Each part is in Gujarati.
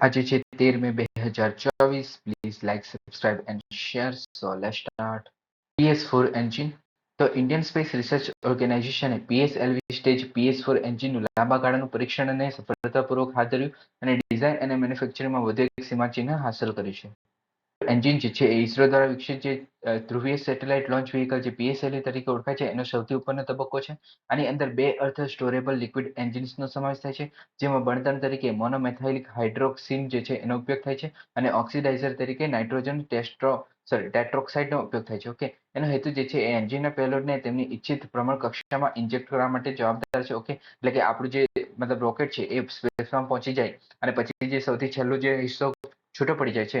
આજે છે તેર મે બે હજાર ચોવીસ. Please like subscribe and share so let start PS four engine તો ઇન્ડિયન સ્પેસ રિસર્ચ ઓર્ગેનાઇઝેશને પીએસએલવી સ્ટેજ પીએસ ફોર એન્જિનનું લાંબા ગાળાનું પરીક્ષણ અને સફળતાપૂર્વક હાથ ધર્યું અને ડિઝાઇન અને મેન્યુફેક્ચરિંગમાં વધુ એક સીમાચિહ્ન હાંસલ કર્યું છે. એન્જિન જે છે એ ઇસરો દ્વારા વિકસિત જે ધ્રુવીય સેટેલાઇટ લોન્ચ વ્હીકલ જે પીએસએલવી તરીકે ઓળખાય છે, એનો સૌથી ઉપરનો તબક્કો છે. આની અંદર બે અર્થ સ્ટોરેબલ લિક્વિડ એન્જિન્સનો સમાવેશ થાય છે, જેમાં બળતણ તરીકે મોનોમેથાઇલિક હાઇડ્રોક્સિન જે છે એનો ઉપયોગ થાય છે અને ઓક્સિડાઇઝર તરીકે નાઇટ્રોજન ટેસ્ટ્રો સોરી ટેટ્રોક્સાઇડનો ઉપયોગ થાય છે. ઓકે એનો હેતુ જે છે એ એન્જિનના પેલોડને તેમની ઈચ્છિત પ્રમાણ કક્ષામાં ઇન્જેક્ટ કરવા માટે જવાબદાર છે. ઓકે એટલે કે આપણું જે, મતલબ રોકેટ છે એ સ્પેસમાં પહોંચી જાય અને પછી જે સૌથી છેલ્લો જે હિસ્સો છૂટો પડી જાય છે.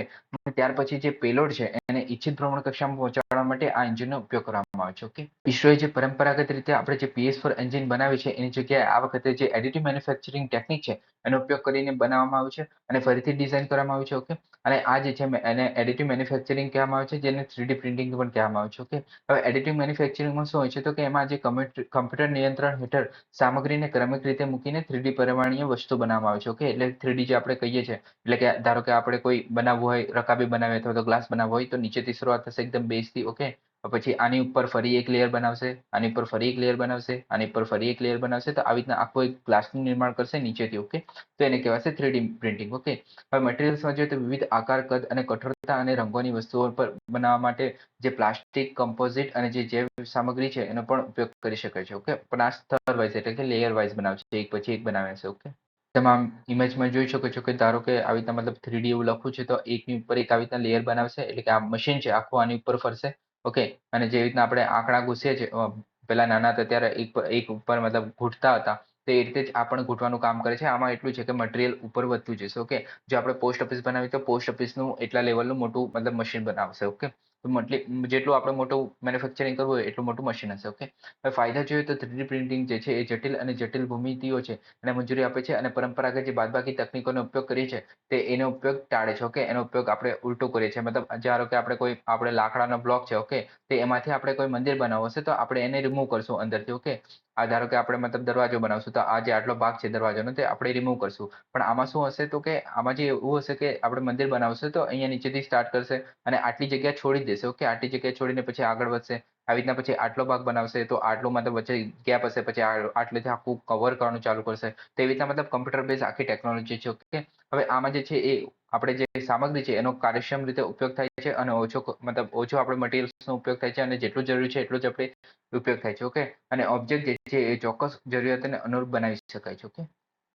ત્યાર પછી જે પેલોડ છે, એને ઈચ્છિત ભ્રમણ કક્ષામાં પહોંચાડવા માટે આ એન્જિનનો ઉપયોગ કરવામાં આવે છે ઓકે ઈસરોએ જે પરંપરાગત રીતે આપણે જે પીએસ ફોર એન્જિન બનાવી છે, એની જગ્યાએ આ વખતે જે એડિટિવ મેન્યુફેક્ચરિંગ ટેકનિક છે, એનો ઉપયોગ કરીને બનાવવામાં આવ્યું છે અને ફરીથી ડિઝાઇન કરવામાં આવ્યું છે ઓકે અને આ જે છે, એને એડિટિવ મેન્યુફેક્ચરિંગ કહેવામાં આવે છે, જેને થ્રીડી પ્રિન્ટિંગ પણ કહેવામાં આવે છે ઓકે હવે એડિટિવ મેન્યુફેક્ચરિંગમાં શું હોય છે, તો કે એમાં જે કમ્પ્યુટર નિયંત્રણ હેઠળ સામગ્રીને ક્રમિક રીતે મૂકીને થ્રીડી પરિમાણીય વસ્તુ બનાવવામાં આવે છે ઓકે એટલે થ્રીડી જે આપણે કહીએ છીએ, એટલે કે ધારો કે આપણે કોઈ બનાવવું હોય, રકાબી બનાવે અથવા તો ગ્લાસ બનાવવો હોય, તો નીચેથી શરૂઆત થશે એકદમ બેઝથી ઓકે પછી આની ઉપર ફરી એક લેયર બનાવશે, આની ઉપર ફરી એક લેયર બનાવશે, આની ઉપર ફરી એક લેયર બનાવશે, તો આવી રીતના આખો એક ગ્લાસનું નિર્માણ કરશે નીચેથી ઓકે તો એને કહેવાશે થ્રીડી પ્રિન્ટિંગ ઓકે હવે મટીરિયલ્સમાં જોઈએ તો વિવિધ આકાર, કદ અને કઠોરતા અને રંગોની વસ્તુઓ પર બનાવવા માટે જે પ્લાસ્ટિક કમ્પોઝિટ અને જે જૈવ સામગ્રી છે એનો પણ ઉપયોગ કરી શકાય છે ઓકે પણ આ સ્તર વાઇઝ એટલે કે લેયર વાઇઝ બનાવશે, એક પછી એક બનાવે છે ઓકે તમામ ઇમેજમાં જોઈ શકો છો કે ધારો કે આવી રીતના મતલબ થ્રીડી એવું લખવું છે, તો એકની ઉપર એક આવી રીતના લેયર બનાવશે, એટલે કે આ મશીન છે, આખું આની ઉપર ફરશે ઓકે અને જે રીતના આપણે આંકડા ઘૂસીએ છીએ પેલા નાના હતા, ત્યારે એક એક ઉપર મતલબ ઘૂંટતા હતા, તે એ રીતે જ આ પણ ઘૂંટવાનું કામ કરે છે. આમાં એટલું છે કે મટીરિયલ ઉપર વધતું જશે ઓકે જો આપણે પોસ્ટ ઓફિસ બનાવી તો પોસ્ટ ઓફિસનું એટલા લેવલનું મોટું મતલબ મશીન બનાવશે ઓકે જેટલું આપણે મોટું મેન્યુફેક્ચરિંગ કરવું હોય, એટલું મોટું મશીન હશે ઓકે હવે ફાયદા જોઈએ તો થ્રીડી પ્રિન્ટિંગ જે છે એ જટિલ અને જટિલ ભૂમિતિઓ છે, એને મંજૂરી આપે છે અને પરંપરાગત જે બાદબાકી તકનીકોનો ઉપયોગ કરીએ છે તે એનો ઉપયોગ ટાળે છે ઓકે એનો ઉપયોગ આપણે ઉલટો કરીએ છીએ. મતલબ, ધારો કે આપણે કોઈ, આપણે લાકડાનો બ્લોક છે ઓકે તે એમાંથી આપણે કોઈ મંદિર બનાવવું હશે તો આપણે એને રિમૂવ કરશું અંદરથી ઓકે આ ધારો કે આપણે મતલબ દરવાજો બનાવશું, તો આ જે આટલો ભાગ છે દરવાજાનો, તે આપણે રિમૂવ કરશું. પણ આમાં શું હશે તો કે આમાં જે એવું હશે કે આપણે મંદિર બનાવશું તો અહીંયા નીચેથી સ્ટાર્ટ કરશે અને આટલી જગ્યા છોડી દેશે. ઓકે આટલી જગ્યા છોડીને પછી આગળ વધશે. આવી રીતના પછી આટલો ભાગ બનાવશે તો આટલો મતલબ વચ્ચે ગેપ હશે, પછી આટલેથી આખું કવર કરવાનું ચાલુ કરશે. તેવી રીતના મતલબ કમ્પ્યુટર બેઝ આખી ટેકનોલોજી છે ઓકે હવે આમાં જે છે એ આપણે જે સામગ્રી છે એનો કાર્યક્ષમ રીતે ઉપયોગ થાય છે અને ઓછો મતલબ ઓછો આપણે મટીરિયલ્સનો ઉપયોગ થાય છે અને જેટલું જરૂરી છે એટલું જ આપણે ઉપયોગ થાય છે ઓકે અને ઓબ્જેક્ટ જે છે એ ચોક્કસ જરૂરિયાતને અનુરૂપ બનાવી શકાય છે ઓકે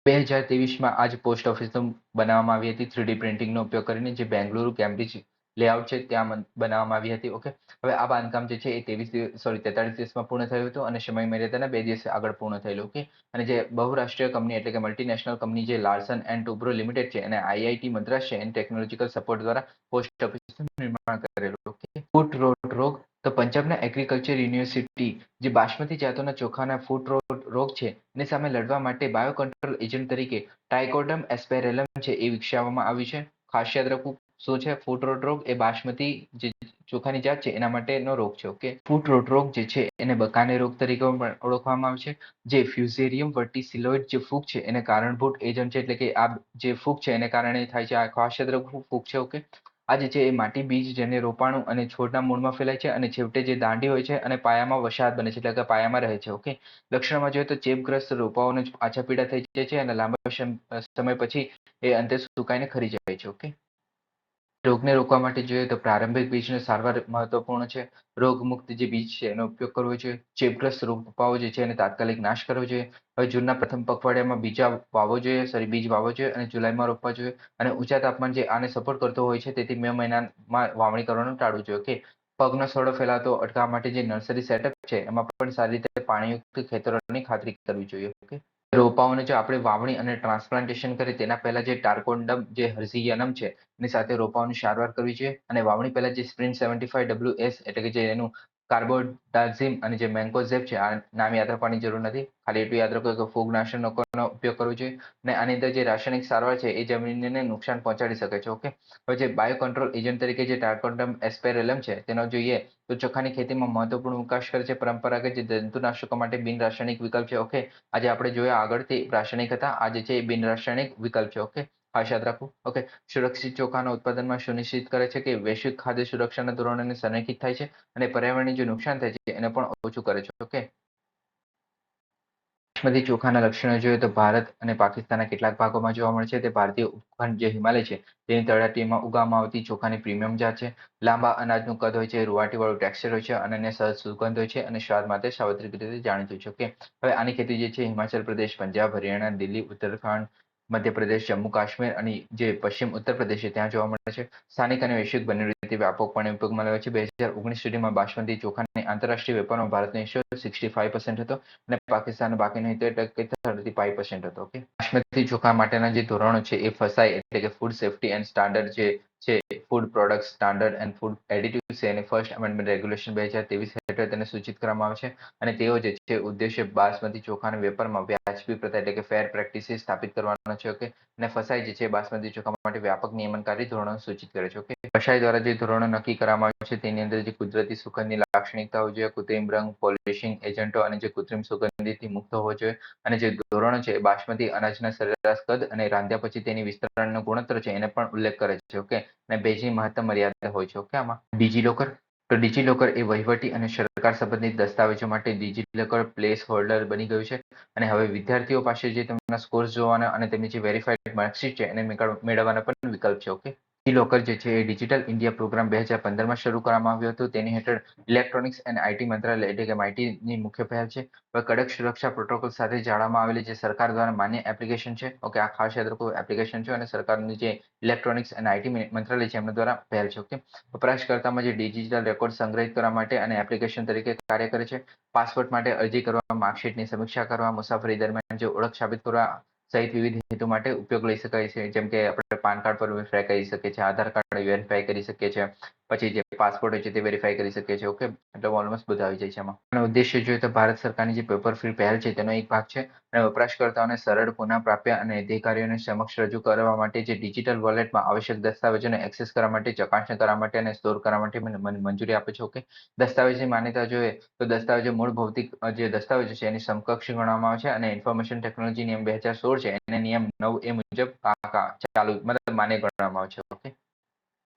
બે હજાર ત્રેવીસમાં આજ પોસ્ટ ઓફિસનું બનાવવામાં આવી હતી થ્રીડી પ્રિન્ટિંગનો ઉપયોગ કરીને, જે બેંગલુરુ, કેમ્બ્રિજ લેઆઉટ છે ત્યાં બનાવવામાં આવી હતી ઓકે હવે આ બાંધકામ જે છે એ ત્રેવીસ સોરી તેતાલીસ દિવસમાં પૂર્ણ થયું હતું અને સમય મર્યાદાના બે દિવસ આગળ પૂર્ણ થયેલું ઓકે અને જે બહુરાષ્ટ્રીય કંપની એટલે કે મલ્ટીનેશનલ કંપની જે લાર્સન એન્ડ ટુબ્રો લિમિટેડ છે અને આઈઆઈટી મદ્રાસ છે એની ટેકનોલોજીકલ સપોર્ટ દ્વારા પોસ્ટ ઓફિસનું નિર્માણ કરેલું ઓકે ફૂટ રોટ રોગ, તો પંજાબના એગ્રીકલ્ચર યુનિવર્સિટી જે બાસમતી જાતોના ચોખાના ફૂટ રોટ રોગ છે એની સામે લડવા માટે બાયો કંટ્રોલ એજન્ટ તરીકે ટાઇકોડમ એસ્પેરેલમ છે એ વિકસાવવામાં આવ્યું છે. ખાસ યાદ રાખવું શું છે? ફૂટ રોટ રોગ એ બાસમતી જે ચોખાની જાત છે, એના માટેનો રોગ છે, ઓકે? ફૂટ રોટ રોગ જે છે, એને બકાને રોગ તરીકે પણ ઓળખવામાં આવે છે. જે ફ્યુઝેરિયમ વર્ટિસિલોઇડ જે ફૂગ છે, એને કારણભૂત એજન્ટ છે, એટલે કે આ જે ફૂગ છે, એને કારણે થાય છે આ ખાસ્યદ્ર ફૂગ છે, ઓકે? આ જે છે, એ માટી બીજ જેને રોપાણું અને છોડના મૂળમાં ફેલાય છે અને છેવટે જે દાંડી હોય છે અને પાયામાં વસાહત બને છે, એટલે કે પાયામાં રહે છે, ઓકે? લક્ષણમાં જોઈએ તો ચેપગ્રસ્ત રોપાઓને આછા પીડા થઈ જાય છે અને લાંબા સમય પછી એ અંતે સુકાઈને ખરી જાય છે, ઓકે? રોગને રોકવા માટે જોઈએ તો પ્રારંભિક બીજની સારવાર મહત્વપૂર્ણ છે. રોગમુક્ત જે બીજ છે, એનો ઉપયોગ કરવો જોઈએ. ચેપગ્રસ્ત રોપાઓ જે છે એને તાત્કાલિક નાશ કરવો જોઈએ. હવે જૂનના પ્રથમ પખવાડિયામાં બીજા વાવો જોઈએ, સોરી, બીજ વાવો જોઈએ અને જુલાઈમાં રોપવા જોઈએ. અને ઊંચા તાપમાન જે આને સપોર્ટ કરતો હોય છે, તેથી મે મહિનામાં વાવણી કરવાનું ટાળવું જોઈએ કે પગનો સડો ફેલાતો અટકાવવા માટે જે નર્સરી સેટઅપ છે, એમાં પણ સારી રીતે પાણીયુક્ત ખેતરોની ખાતરી કરવી જોઈએ, ઓકે? રોપાઓને જો આપણે વાવણી અને ટ્રાન્સપ્લાન્ટેશન કરીએ, તેના પહેલા જે ટાર્કોન્ડમ જે હર્ઝિયનમ છે, એની સાથે રોપાઓની સારવાર કરવી જોઈએ. અને વાવણી પહેલા જે sprint seventy five W S એટલે કે જે એનું કાર્બોડાઝિમ અને જે મેન્કોઝેપ છે, આ નામ યાદ રાખવાની જરૂર નથી. ખાલી એટલું યાદ રાખો કે ફૂગનાશકનો ઉપયોગ કરવો જોઈએ અને આની અંદર જે રાસાયણિક સારવાર છે, એ જમીનને નુકસાન પહોંચાડી શકે છે, ઓકે? હવે જે બાયો કંટ્રોલ એજન્ટ તરીકે જે ટાર્કોન્ડમ એસ્પેરેલમ છે, તેનો જોઈએ તો ચોખાની ખેતીમાં મહત્વપૂર્ણ વિકાસ કરે છે, પરંપરાગત જે જંતુનાશકો માટે બિન રાસાયણિક વિકલ્પ છે, ઓકે? આજે આપણે જોયા આગળથી રાસાયણિક હતા, આજે છે એ બિન રાસાયણિક વિકલ્પ છે, ઓકે? ખાસ યાદ રાખવું ઓકે સુરક્ષિત ચોખાના ઉત્પાદનમાં સુનિશ્ચિત કરે છે કે વૈશ્વિક ખાદ્ય સુરક્ષાના ધોરણોને સંરેખિત થાય છે અને પર્યાવરણને જે નુકસાન થાય છે એને પણ ઓછું કરે છે. ઓકે બાસમતી ચોખાના લક્ષણો જોઈએ તો ભારત અને પાકિસ્તાનના કેટલાક ભાગોમાં જોવા મળે છે. તે ભારતીય ઉપખંડ જે હિમાલય છે, તેની તળાટીમાં ઉગામાં આવતી ચોખાની પ્રીમિયમ જાત છે. લાંબા અનાજનું કદ હોય છે, રૂવાટીવાળું ટેક્સચર હોય છે અને અન્ય સહજ સુગંધ હોય છે અને સ્વાદ માટે સાર્વત્રિક રીતે જાણીતું છે. ઓકે હવે આની ખેતી જે છે, હિમાચલ પ્રદેશ, પંજાબ, હરિયાણા, દિલ્હી, ઉત્તરાખંડ મધ્યપ્રદેશ, જમ્મુ, કાશ્મીર અને જે પશ્ચિમ ઉત્તર પ્રદેશ છે, ત્યાં જોવા મળે છે. સ્થાનિક અને વૈશ્વિક બંને રીતે વ્યાપકપણે ઉપયોગમાં લેવાય છે. બે હજાર ઓગણીસ સુધીમાં બાસમતી ચોખાની આંતરરાષ્ટ્રીય વેપારમાં ભારતનો હિસ્સો સિક્સટી ફાઈવ પર્સન્ટ હતો અને પાકિસ્તાન બાકીનો સિત્તેર ટકે થર્ટી ફાઈવ પર્સન્ટ હતો. ઓકે? બાસમતી ચોખા માટેના જે ધોરણો છે એ ફસાય એટલે કે ફૂડ સેફ્ટી એન્ડ સ્ટાન્ડર્ડ જે છે food product standard and food additive any first amendment regulation બે હજાર ત્રેવીસ હેઠળ તેને સૂચિત કરવામાં આવે છે અને તેઓ જે છે, ઉદ્દેશ્ય બાસમતી ચોખાના વેપારમાં વ્યાજબી પ્રથા એટલે કે ફેર પ્રેક્ટિસીસ સ્થાપિત કરવાનો છે ઓકે અને ફસાઈ જે છે, બાસમતી ચોખા માટે વ્યાપક નિયમનકારી ધોરણો સૂચિત કરે છે ઓકે ફસાઈ દ્વારા જે ધોરણો નક્કી કરવામાં આવે છે, તેની અંદર જે કુદરતી સુગંધની લાક્ષણિકતાઓ જોઈએ, કૃત્રિમ રંગ પોલિશિંગ એજન્ટો અને જે કૃત્રિમ સુગંધીથી મુક્ત હોવો જોઈએ અને જે ધોરણો છે, બાસમતી અનાજના સરેરાશ કદ અને રાંધ્યા પછી તેની વિસ્તરણનો ગુણોત્તર છે, એને પણ ઉલ્લેખ કરે છે ઓકે અને ભેજની મહત્તમ મર્યાદા હોય છે ઓકે આમાં? ડિજીલોકર તો ડિજિલોકર એ વહીવટી અને સરકાર સંબંધિત દસ્તાવેજો માટે ડિજિલોકર પ્લેસ હોલ્ડર બની ગયું છે. અને હવે વિદ્યાર્થીઓ પાસે જે તેમના સ્કોર્સ જોવાના અને તેમની જે વેરીફાઈડ માર્કશીટ છે એને મેળવવાના પણ વિકલ્પ છે ઓકે ડિજીલોકર જે છે એ ડિજિટલ ઇન્ડિયા પ્રોગ્રામ બે હજાર પંદરમાં શરૂ કરવામાં આવ્યો હતો. તેની હેઠળ ઇલેક્ટ્રોનિક્સ એન્ડ આઈટી મંત્રાલય એટલે કે માઇટીની મુખ્ય પહેલ છે. કડક સુરક્ષા પ્રોટોકોલ સાથે જાળવવામાં આવેલી જે સરકાર દ્વારા માન્ય એપ્લિકેશન છે, ઓકે, આ ખાસ યાદ રાખો, એપ્લિકેશન છે અને સરકારની જે ઇલેક્ટ્રોનિક્સ એન્ડ આઈટી મંત્રાલય છે, એમના દ્વારા પહેલ છે, ઓકે. વપરાશકર્તામાં જે ડિજિટલ રેકોર્ડ સંગ્રહિત કરવા માટે અને એપ્લિકેશન તરીકે કાર્ય કરે છે. પાસપોર્ટ માટે અરજી કરવા, માર્કશીટની સમીક્ષા કરવા, મુસાફરી દરમિયાન જે ઓળખ સાબિત કરવા સહિત વિવિધ હેતુ માટે ઉપયોગ લઈ શકાય છે. જેમ કે આપણે પાન કાર્ડ પર વેરીફાઈ કરી શકીએ છીએ, આધાર કાર્ડ વેરીફાઈ કરી શકીએ છીએ પછી જે પાસપોર્ટ હોય છે તે વેરીફાઈ કરી શકીએ છીએ ઓકે એટલે ઓલમોસ્ટ બધા આવી જાય છે એમાં. અને ઉદ્દેશ્ય જોઈએ તો ભારત સરકારની જે પેપર ફ્રી પહેલ છે તેનો એક ભાગ છે અને વપરાશકર્તાઓને સરળ પુનઃપ્રાપ્ય અને અધિકારીઓને સમક્ષ રજૂ કરવા માટે જે ડિજિટલ વોલેટમાં આવશ્યક દસ્તાવેજોને એક્સેસ કરવા માટે, ચકાસણી કરવા માટે અને સ્ટોર કરવા માટે મંજૂરી આપે છે ઓકે દસ્તાવેજની માન્યતા જોઈએ તો દસ્તાવેજો મૂળ ભૌતિક જે દસ્તાવેજો છે એની સમકક્ષ ગણવામાં આવે છે અને ઇન્ફોર્મેશન ટેકનોલોજી નિયમ બે હજાર સોળ છે, એને નિયમ નવ એ મુજબ ચાલુ, મતલબ માન્ય ગણવામાં આવે છે ઓકે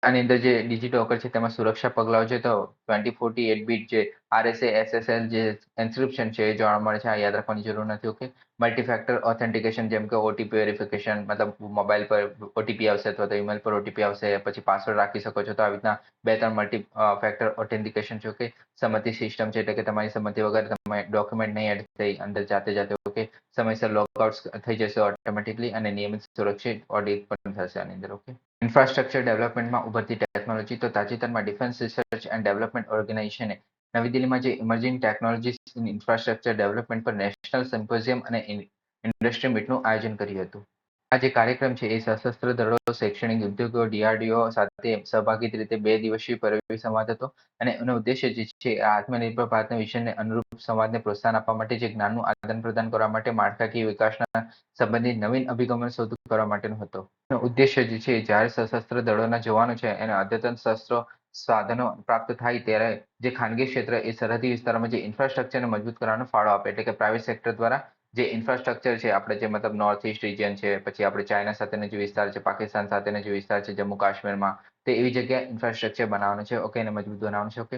આની અંદર જે ડિજિલોકર છે, તેમાં સુરક્ષા પગલાઓ છે, તો ટ્વેન્ટી ફોર્ટી એટ બીટ જે આરએસએ એસએસએલ જે એન્ક્રિપ્શન છે, એ જોવા મળે છે. આ યાદ રાખવાની જરૂર નથી ઓકે મલ્ટીફેક્ટર ઓથેન્ટિકેશન જેમ કે ઓટીપી વેરિફિકેશન મતલબ મોબાઈલ પર ઓટીપી આવશે અથવા તો ઈમેલ પર ઓટીપી આવશે, પછી પાસવર્ડ રાખી શકો છો. તો આવી રીતના બે ત્રણ મલ્ટી ફેક્ટર ઓથેન્ટિકેશન છે ઓકે સંમતિ સિસ્ટમ છે, એટલે કે તમારી સંમતિ વગર તમે ડોક્યુમેન્ટ નહીં એડ થઈ, અંદર જાતે જાતે ઓકે સમયસર લોગઆઉટ થઈ જશે ઓટોમેટિકલી અને નિયમિત સુરક્ષિત ઓડિટ પણ થશે આની અંદર ઓકે ઇન્ફ્રાસ્ટ્રક્ચર ડેવલપમેન્ટમાં ઉભરતી ટેકનોલોજી તો તાજેતરમાં ડિફેન્સ રિસર્ચ એન્ડ ડેવલપમેન્ટ ઓર્ગેનાઇઝેશને નવી દિલ્હીમાં જે emerging technologies in infrastructure development પર નેશનલ સિમ્પોઝિયમ અને ઇન્ડસ્ટ્રી મીટનું આયોજન કર્યું હતું. આ જે કાર્યક્રમ છે એ સશસ્ત્ર દળો, શૈક્ષણિક ઉદ્યોગો, ડીઆરડીઓ સાથે સહભાગી રીતે બે દિવસીય પરિવાર સંવાદ હતો અને એનો ઉદ્દેશ્ય જે છે આત્મનિર્ભર ભારતના વિષયને અનુરૂપ સંવાદને પ્રોત્સાહન આપવા માટે જે જ્ઞાનનું આદાન પ્રદાન કરવા માટે માળખાકીય વિકાસના સંબંધિત નવીન અભિગમન શોધ કરવા માટેનો હતો. ઉદ્દેશ્ય જે છે જ્યારે સશસ્ત્ર દળોના જવાનો છે એને અદ્યતન શસ્ત્રો સાધનો પ્રાપ્ત થાય ત્યારે જે ખાનગી ક્ષેત્ર એ સરહદી વિસ્તારોમાં જે ઇન્ફ્રાસ્ટ્રક્ચરને મજબૂત કરવાનો ફાળો આપે એટલે કે પ્રાઇવેટ સેક્ટર દ્વારા જે ઇન્ફ્રાસ્ટ્રક્ચર છે, આપણે જે મતલબ નોર્થ ઇસ્ટ રિજિયન છે, પછી આપણે ચાઇના સાથેનો જે વિસ્તાર છે પાકિસ્તાન સાથેનો જે વિસ્તાર છે જમ્મુ કાશ્મીરમાં તે એવી જગ્યાએ ઇન્ફ્રાસ્ટ્રક્ચર બનાવવાનું છે ઓકે એને મજબૂત બનાવવાનું છે ઓકે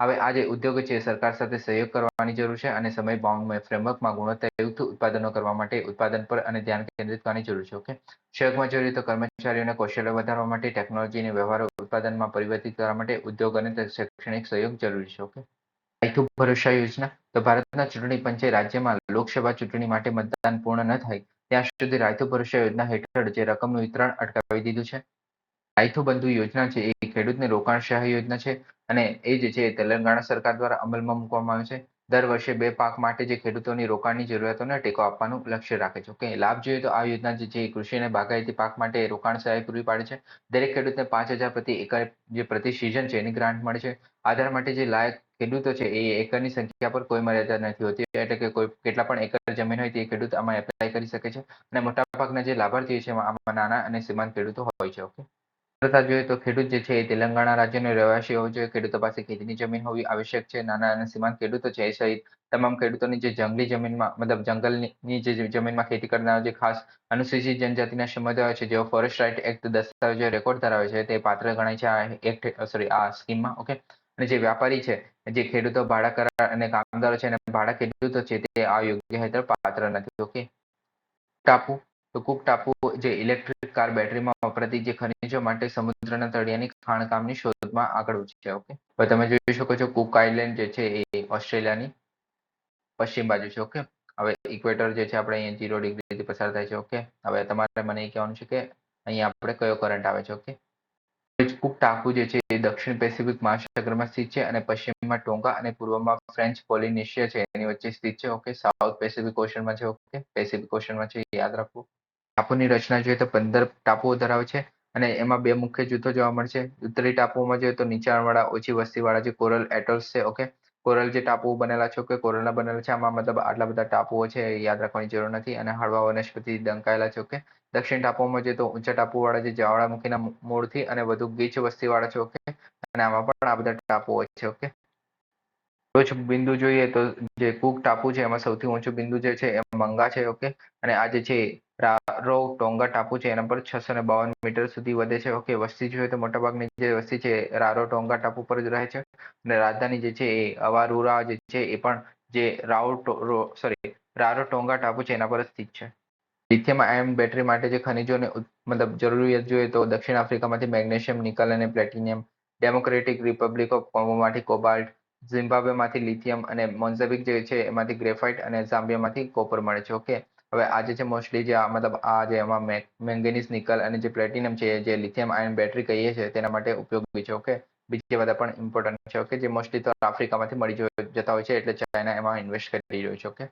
હવે આ જે ઉદ્યોગ છે સરકાર સાથે સહયોગ કરવાની જરૂર છે અને સમય બાઉન્ડ ફ્રેમવર્કમાં ગુણવત્તાયુક્ત ઉત્પાદનો કરવા માટે ઉત્પાદન પર અને ધ્યાન કેન્દ્રિત કરવાની જરૂર છે ઓકે સહયોગમાં જોઈએ તો કર્મચારીઓને કૌશલ્ય વધારવા માટે ટેકનોલોજી અને વ્યવહારો ઉત્પાદનમાં પરિવર્તિત કરવા માટે ઉદ્યોગ અને શૈક્ષણિક સહયોગ જરૂરી છે ઓકે રાયતુ ભરોસા યોજના. તો ભારતના ચૂંટણી પંચે રાજ્યમાં લોકસભા ચૂંટણી માટે મતદાન પૂર્ણ ન થાય, ત્યાં સુધી રાયતું ભરોસા યોજના હેઠળ જે રકમનું વિતરણ અટકાવી દીધું છે. રાયતું બંધુ યોજના છે, એ ખેડૂતને રોકાણ સહાય યોજના છે અને એ જે છે તેલંગાણા સરકાર દ્વારા અમલમાં મૂકવામાં આવે છે. દર વર્ષે બે પાક માટે જે ખેડૂતોની રોકાણની જરૂરિયાતોને ટેકો આપવાનું લક્ષ્ય રાખે છે. ઓકે, લાભ જોઈએ તો આ યોજના જે છે કૃષિ અને બાગાયતી પાક માટે રોકાણ સહાય પૂરી પાડે છે. દરેક ખેડૂતને પાંચ હજાર પ્રતિ એકર જે પ્રતિ સિઝન છે, એની ગ્રાન્ટ મળે છે. આધાર માટે જે લાયક ખેડૂતો છે, એ એકરની સંખ્યા પર કોઈ મર્યાદા નથી હોતી. એટલે કે કોઈ, કેટલા પણ એકર જમીન હોય તે ખેડૂત આમાં એપ્લાય કરી શકે છે અને મોટાભાગના જે લાભાર્થીઓ છે આમાં નાના અને સીમાંત ખેડૂતો હોય છે ઓકે તથા જોઈએ તો ખેડૂત જે છે, એ તેલંગાણા રાજ્યનો રહેવાસી હોવો જોઈએ. ખેડૂતો પાસે ખેતીની જમીન હોવી આવશ્યક છે. નાના અને સીમાંત ખેડૂતો છે, એ સહિત તમામ ખેડૂતોની જે જંગલી જમીનમાં, મતલબ જંગલની જે જમીનમાં ખેતી કરનાર જે ખાસ અનુસૂચિત જનજાતિના સમુદાયો છે, જેઓ ફોરેસ્ટ રાઇટ એક્ટ દસ્તાવેજો રેકોર્ડ ધરાવે છે, તે પાત્ર ગણાય છે આ એક્ટ સોરી આ સ્કીમમાં ઓકે અને જે વ્યાપારી છે, જે ખેડૂતો ભાડા કરાર અને કામદારો છે અને ભાડા ખેડૂતો છે તે આ યોગ્ય હેઠળ પાત્ર નથી ઓકે ટાપુ, તો કુક ટાપુ જે ઇલેક્ટ્રિક કાર બેટરીમાં વપરાતી જે ખનિજો માટે સમુદ્રના તળિયાની ખાણકામની શોધમાં આગળ છે ઓકે હવે તમે જોઈ શકો છો કુક આઇલેન્ડ જે છે એ ઓસ્ટ્રેલિયાની પશ્ચિમ બાજુ છે ઓકે હવે ઇક્વેટર જે છે આપણે અહીંયા જીરો ડિગ્રીથી પસાર થાય છે ઓકે હવે તમારે મને એ કહેવાનું છે કે અહીંયા આપણે કયો કરંટ આવે છે ઓકે કુક ટાપુ જે છે એ દક્ષિણ પેસિફિક મહાસાગરમાં સ્થિત છે અને પશ્ચિમમાં ટોંગા અને પૂર્વમાં ફ્રેન્ચ પોલિનેશિયા છે. એની વચ્ચે સ્થિત છે. ઓકે. સાઉથ પેસિફિક ઓશનમાં છે. ઓકે. પેસિફિક ઓશનમાં છે. યાદ રાખવું ટાપુની રચના જોઈએ તો પંદર ટાપુઓ ધરાવે છે અને એમાં બે મુખ્ય જૂથો જોવા મળશે. ઉત્તરી ટાપુઓમાં જોઈએ તો નીચાણવાળા, ઓછી વસ્તીવાળા જે કોરલ એટોલ્સ છે. ઓકે. કોરલ જે ટાપુઓ બનેલા છે કે કોરલના બનેલા છે, આમાં મતલબ આટલા બધા ટાપુઓ છે યાદ રાખવાની જરૂર નથી. અને હળવા વનસ્પતિ દંકાયેલા છે કે દક્ષિણ ટાપુઓમાં જે તો ઊંચા ટાપુવાળા જે જ્વાળામુખીના મૂળથી અને વધુ ગીચ વસ્તીવાળા છે, ઓકે? અને આમાં પણ આ બધા ટાપુઓ છે, ઓકે? ટોચ બિંદુ જોઈએ તો જે કુક ટાપુ છે, એમાં સૌથી ઊંચું બિંદુ જે છે, એ મંગા છે ઓકે અને આ જે છે રારો ટોંગા ટાપુ છે, એના પર છસો ને બાવન મીટર સુધી વધે છે ઓકે વસ્તી જોઈએ તો મોટાભાગની જે વસ્તી છે રારો ટોંગા ટાપુ પર જ રહે છે. અને રાજધાની જે છે, એ અવારુરા જે છે, એ પણ જે રાઉ સોરી રારો ટોંગા ટાપુ છે, એના પર સ્થિત છે. લિથિયમ આયન બેટરી માટે જે ખનિજોને મતલબ જરૂરિયાત જોઈએ તો દક્ષિણ આફ્રિકામાંથી મેગ્નેશિયમ, નિકલ અને પ્લેટિનિયમ ડેમોક્રેટિક રિપબ્લિક ઓફ કોંગોમાંથી કોબાલ્ટ ઝિમ્બાબ્વેમાંથી લિથિયમ અને મોન્ઝેબિક જે છે, એમાંથી ગ્રેફાઇટ અને ઝામ્બિયામાંથી કોપર મળે છે, ઓકે? હવે આજે છે, મોસ્ટલી જે મતલબ આ જે એમાં મેંગેનીઝ, નિકલ અને જે પ્લેટિનમ છે, જે લિથિયમ આયન બેટરી કહીએ છીએ, તેના માટે ઉપયોગી છે, ઓકે? બીજી બધા પણ ઇમ્પોર્ટન્ટ છે, ઓકે? જે મોસ્ટલી તો આફ્રિકામાંથી મળી જતા હોય છે, એટલે ચાઇના એમાં ઇન્વેસ્ટ કરી રહ્યો છે, ઓકે?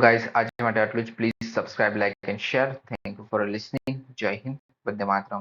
ગાઈઝ, આજે માટે આટલું જ. Please subscribe, like and share. Thank you for listening. જય હિન્દ. વંદે માતરમ.